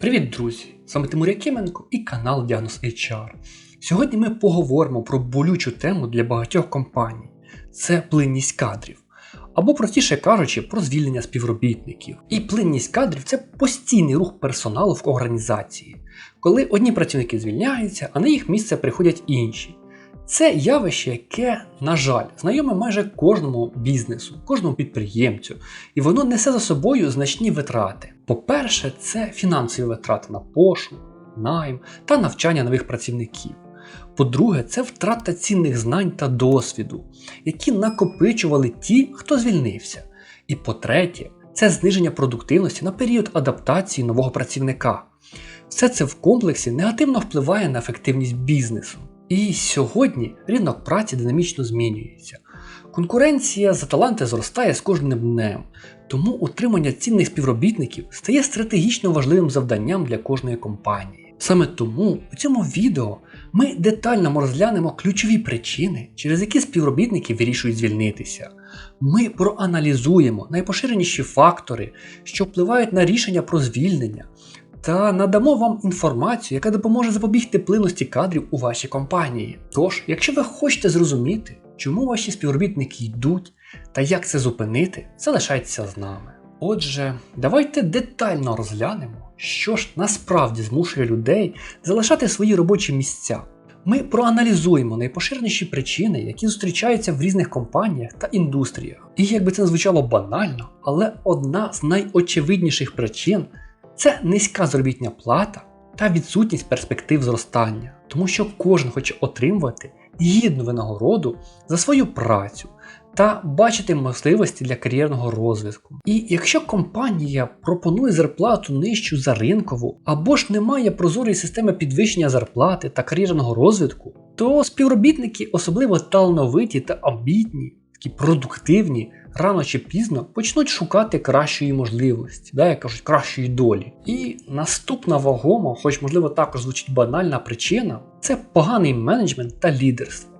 Привіт, друзі! З вами Тимур Якименко і канал Діагноз HR. Сьогодні ми поговоримо про болючу тему для багатьох компаній це плинність кадрів. Або, простіше кажучи, про звільнення співробітників. І плинність кадрів це постійний рух персоналу в організації, коли одні працівники звільняються, а на їх місце приходять інші. Це явище, яке, на жаль, знайоме майже кожному бізнесу, кожному підприємцю, і воно несе за собою значні витрати. По-перше, це фінансові витрати на пошук, найм та навчання нових працівників. По-друге, це втрата цінних знань та досвіду, які накопичували ті, хто звільнився. І по-третє, це зниження продуктивності на період адаптації нового працівника. Все це в комплексі негативно впливає на ефективність бізнесу. І сьогодні ринок праці динамічно змінюється. Конкуренція за таланти зростає з кожним днем, тому утримання цінних співробітників стає стратегічно важливим завданням для кожної компанії. Саме тому у цьому відео ми детально розглянемо ключові причини, через які співробітники вирішують звільнитися. Ми проаналізуємо найпоширеніші фактори, що впливають на рішення про звільнення, та надамо вам інформацію, яка допоможе запобігти плинності кадрів у вашій компанії. Тож, якщо ви хочете зрозуміти, чому ваші співробітники йдуть та як це зупинити, залишайтеся з нами. Отже, давайте детально розглянемо, що ж насправді змушує людей залишати свої робочі місця. Ми проаналізуємо найпоширеніші причини, які зустрічаються в різних компаніях та індустріях. І як би це не звучало банально, але одна з найочевидніших причин це низька заробітня плата та відсутність перспектив зростання, тому що кожен хоче отримувати гідну винагороду за свою працю та бачити можливості для кар'єрного розвитку. І якщо компанія пропонує зарплату нижчу за ринкову, або ж немає прозорої системи підвищення зарплати та кар'єрного розвитку, то співробітники, особливо талановиті та амбітні, такі продуктивні, рано чи пізно почнуть шукати кращої можливості, да, як кажуть, кращої долі. І наступна вагома, хоч можливо також звучить банальна причина, це поганий менеджмент та лідерство.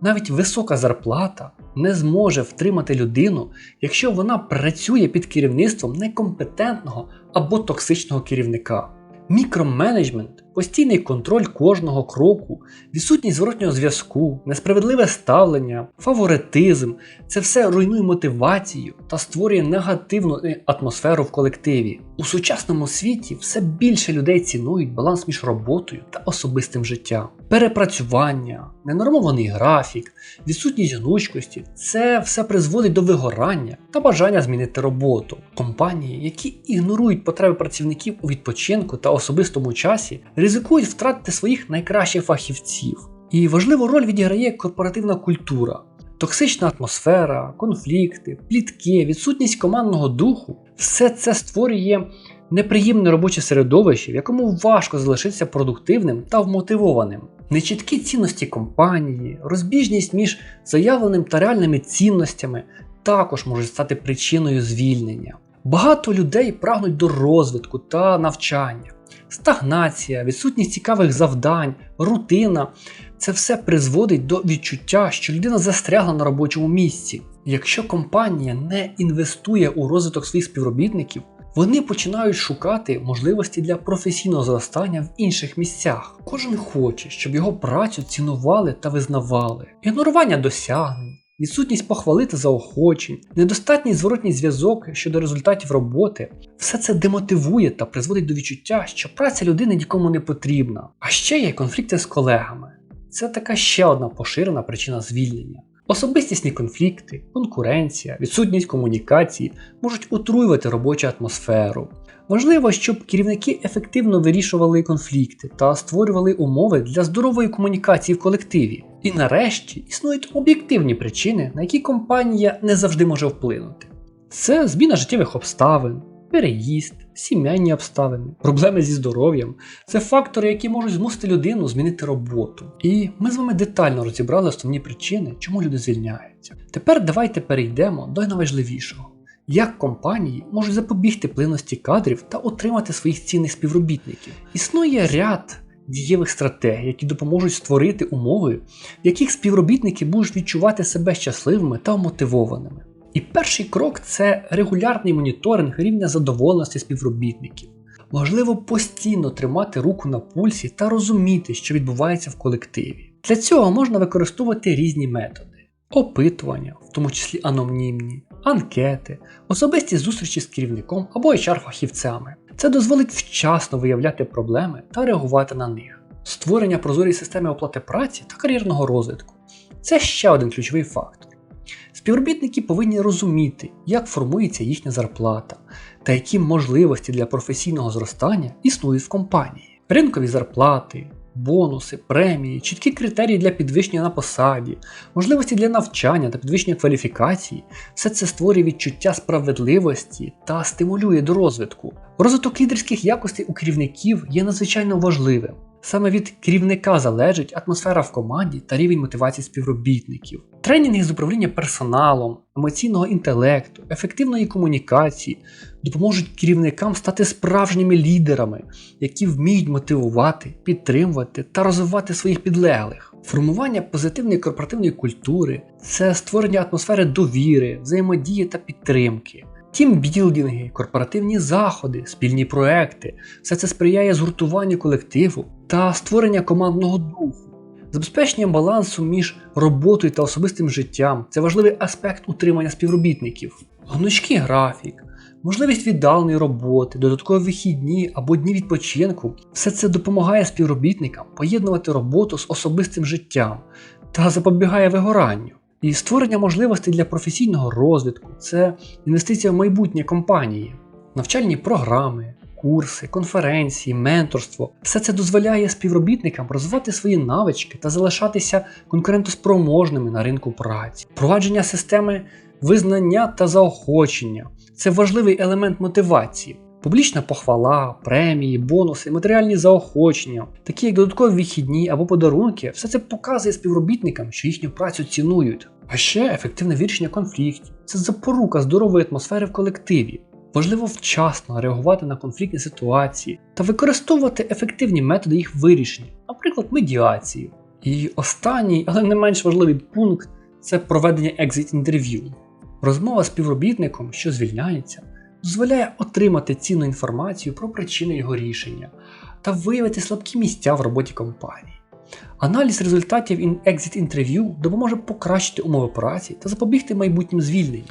Навіть висока зарплата не зможе втримати людину, якщо вона працює під керівництвом некомпетентного або токсичного керівника. Мікроменеджмент, постійний контроль кожного кроку, відсутність зворотнього зв'язку, несправедливе ставлення, фаворитизм це все руйнує мотивацію та створює негативну атмосферу в колективі. У сучасному світі все більше людей цінують баланс між роботою та особистим життям. Перепрацювання, ненормований графік, відсутність гнучкості це все призводить до вигорання та бажання змінити роботу. Компанії, які ігнорують потреби працівників у відпочинку та особистому часі, ризикують втратити своїх найкращих фахівців. І важливу роль відіграє корпоративна культура. Токсична атмосфера, конфлікти, плітки, відсутність командного духу все це створює неприємне робоче середовище, в якому важко залишитися продуктивним та вмотивованим. Нечіткі цінності компанії, розбіжність між заявленим та реальними цінностями також можуть стати причиною звільнення. Багато людей прагнуть до розвитку та навчання. Стагнація, відсутність цікавих завдань, рутина це все призводить до відчуття, що людина застрягла на робочому місці. Якщо компанія не інвестує у розвиток своїх співробітників, вони починають шукати можливості для професійного зростання в інших місцях. Кожен хоче, щоб його працю цінували та визнавали. Ігнорування досягнень, відсутність похвали та заохочень, недостатній зворотній зв'язок щодо результатів роботи все це демотивує та призводить до відчуття, що праця людини нікому не потрібна. А ще є конфлікти з колегами. Це така ще одна поширена причина звільнення. Особистісні конфлікти, конкуренція, відсутність комунікації можуть отруювати робочу атмосферу. Важливо, щоб керівники ефективно вирішували конфлікти та створювали умови для здорової комунікації в колективі. І нарешті існують об'єктивні причини, на які компанія не завжди може вплинути. Це зміна життєвих обставин, переїзд, сімейні обставини, проблеми зі здоров'ям це фактори, які можуть змусити людину змінити роботу. І ми з вами детально розібрали основні причини, чому люди звільняються. Тепер давайте перейдемо до найважливішого. Як компанії можуть запобігти плинності кадрів та отримати своїх цінних співробітників? Існує ряд дієвих стратегій, які допоможуть створити умови, в яких співробітники будуть відчувати себе щасливими та мотивованими. І перший крок це регулярний моніторинг рівня задоволеності співробітників. Важливо постійно тримати руку на пульсі та розуміти, що відбувається в колективі. Для цього можна використовувати різні методи: опитування, в тому числі анонімні, анкети, особисті зустрічі з керівником або HR-фахівцями. Це дозволить вчасно виявляти проблеми та реагувати на них. Створення прозорої системи оплати праці та кар'єрного розвитку це ще один ключовий фактор. Співробітники повинні розуміти, як формується їхня зарплата та які можливості для професійного зростання існують в компанії. Ринкові зарплати, бонуси, премії, чіткі критерії для підвищення на посаді, можливості для навчання та підвищення кваліфікації все це створює відчуття справедливості та стимулює до розвитку. Розвиток лідерських якостей у керівників є надзвичайно важливим. Саме від керівника залежить атмосфера в команді та рівень мотивації співробітників. Тренінги з управління персоналом, емоційного інтелекту, ефективної комунікації допоможуть керівникам стати справжніми лідерами, які вміють мотивувати, підтримувати та розвивати своїх підлеглих. Формування позитивної корпоративної культури це створення атмосфери довіри, взаємодії та підтримки. Тімбілдинги, корпоративні заходи, спільні проекти все це сприяє згуртуванню колективу та створення командного духу. Забезпечення балансу між роботою та особистим життям це важливий аспект утримання співробітників. Гнучкий графік, можливість віддаленої роботи, додаткові вихідні або дні відпочинку все це допомагає співробітникам поєднувати роботу з особистим життям та запобігає вигоранню. І створення можливостей для професійного розвитку це інвестиція в майбутнє компанії, навчальні програми, курси, конференції, менторство все це дозволяє співробітникам розвивати свої навички та залишатися конкурентоспроможними на ринку праці. Впровадження системи визнання та заохочення це важливий елемент мотивації. Публічна похвала, премії, бонуси, матеріальні заохочення, такі як додаткові вихідні або подарунки, все це показує співробітникам, що їхню працю цінують. А ще ефективне вирішення конфліктів це запорука здорової атмосфери в колективі. Важливо вчасно реагувати на конфліктні ситуації та використовувати ефективні методи їх вирішення, наприклад, медіацію. І останній, але не менш важливий пункт це проведення екзит-інтерв'ю. Розмова з співробітником, що звільняється, дозволяє отримати цінну інформацію про причини його рішення та виявити слабкі місця в роботі компанії. Аналіз результатів екзит-інтерв'ю допоможе покращити умови праці та запобігти майбутнім звільненням.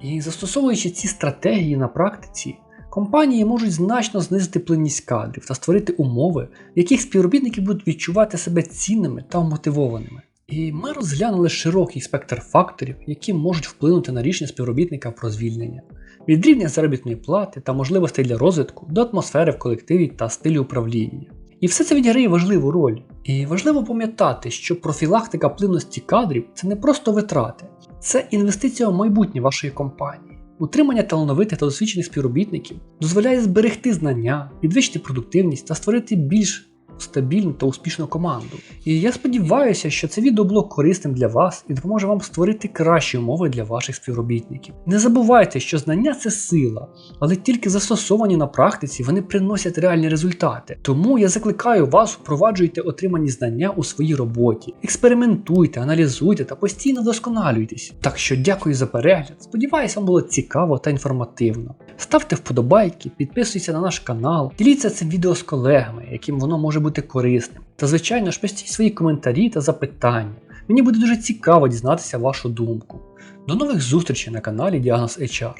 І застосовуючи ці стратегії на практиці, компанії можуть значно знизити плинність кадрів та створити умови, в яких співробітники будуть відчувати себе цінними та вмотивованими. І ми розглянули широкий спектр факторів, які можуть вплинути на рішення співробітника про звільнення, від рівня заробітної плати та можливостей для розвитку до атмосфери в колективі та стилю управління. І все це відіграє важливу роль. І важливо пам'ятати, що профілактика плинності кадрів це не просто витрати, це інвестиція в майбутнє вашої компанії. Утримання талановитих та досвідчених співробітників дозволяє зберегти знання, підвищити продуктивність та створити більш стабільну та успішну команду. І я сподіваюся, що це відео було корисним для вас і допоможе вам створити кращі умови для ваших співробітників. Не забувайте, що знання це сила, але тільки застосовані на практиці вони приносять реальні результати. Тому я закликаю вас впроваджуйте отримані знання у своїй роботі, експериментуйте, аналізуйте та постійно вдосконалюйтесь. Так що дякую за перегляд. Сподіваюся, вам було цікаво та інформативно. Ставте вподобайки, підписуйтесь на наш канал, діліться цим відео з колегами, яким воно може бути корисним. Та, звичайно ж, пишіть свої коментарі та запитання. Мені буде дуже цікаво дізнатися вашу думку. До нових зустрічей на каналі Діагноз HR.